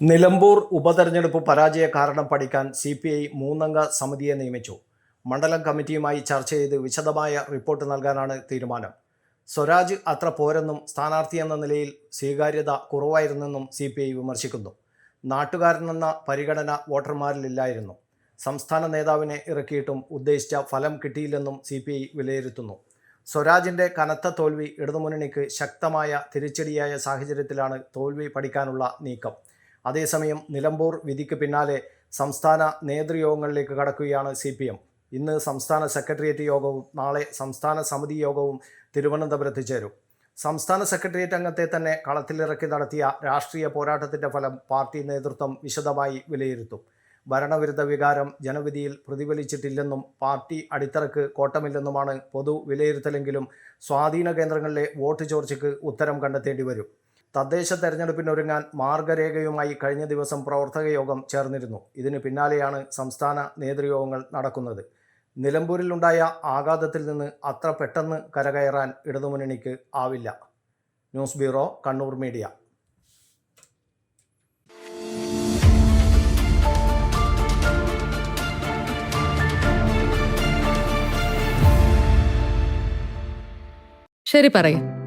നിലമ്പൂർ ഉപതെരഞ്ഞെടുപ്പ് പരാജയ കാരണം പഠിക്കാൻ സി പി ഐ മൂന്നംഗ സമിതിയെ നിയമിച്ചു. മണ്ഡലം കമ്മിറ്റിയുമായി ചർച്ച ചെയ്ത് വിശദമായ റിപ്പോർട്ട് നൽകാനാണ് തീരുമാനം. സ്വരാജ് അത്ര പോരെന്നും സ്ഥാനാർത്ഥി എന്ന നിലയിൽ സ്വീകാര്യത കുറവായിരുന്നെന്നും സി പി ഐ വിമർശിക്കുന്നു. നാട്ടുകാരനെന്ന പരിഗണന വോട്ടർമാരിലില്ലായിരുന്നു സംസ്ഥാന നേതാവിനെ ഇറക്കിയിട്ടും ഉദ്ദേശിച്ച ഫലം കിട്ടിയില്ലെന്നും സി പി ഐ വിലയിരുത്തുന്നു. സ്വരാജിന്റെ കനത്ത തോൽവി ഇടതുമുന്നണിക്ക് ശക്തമായ തിരിച്ചടിയായ സാഹചര്യത്തിലാണ് തോൽവി പഠിക്കാനുള്ള നീക്കം. അതേസമയം നിലമ്പൂർ വിധിക്ക് പിന്നാലെ സംസ്ഥാന നേതൃയോഗങ്ങളിലേക്ക് കടക്കുകയാണ് സി പി എം. ഇന്ന് സംസ്ഥാന സെക്രട്ടേറിയറ്റ് യോഗവും നാളെ സംസ്ഥാന സമിതി യോഗവും തിരുവനന്തപുരത്ത് ചേരും. സംസ്ഥാന സെക്രട്ടേറിയറ്റ് അംഗത്തെ തന്നെ കളത്തിലിറക്കി നടത്തിയ രാഷ്ട്രീയ പോരാട്ടത്തിന്റെ ഫലം പാർട്ടി നേതൃത്വം വിശദമായി വിലയിരുത്തും. ഭരണവിരുദ്ധ വികാരം ജനവിധിയിൽ പ്രതിഫലിച്ചിട്ടില്ലെന്നും പാർട്ടി അടിത്തറക്ക് കോട്ടമില്ലെന്നുമാണ് പൊതു വിലയിരുത്തലെങ്കിലും സ്വാധീന കേന്ദ്രങ്ങളിലെ വോട്ട് ചോർച്ചയ്ക്ക് ഉത്തരം കണ്ടെത്തേണ്ടി വരും. തദ്ദേശ തെരഞ്ഞെടുപ്പിനൊരുങ്ങാൻ മാർഗരേഖയുമായി കഴിഞ്ഞ ദിവസം പ്രവർത്തക യോഗം ചേർന്നിരുന്നു. ഇതിന് പിന്നാലെയാണ് സംസ്ഥാന നേതൃയോഗങ്ങൾ നടക്കുന്നത്. നിലമ്പൂരിലുണ്ടായ ആഘാതത്തിൽ നിന്ന് അത്ര പെട്ടെന്ന് കരകയറാൻ ഇടതുമുന്നണിക്ക് ആവില്ല. News bureau Kannur media. ശരി പറയ്.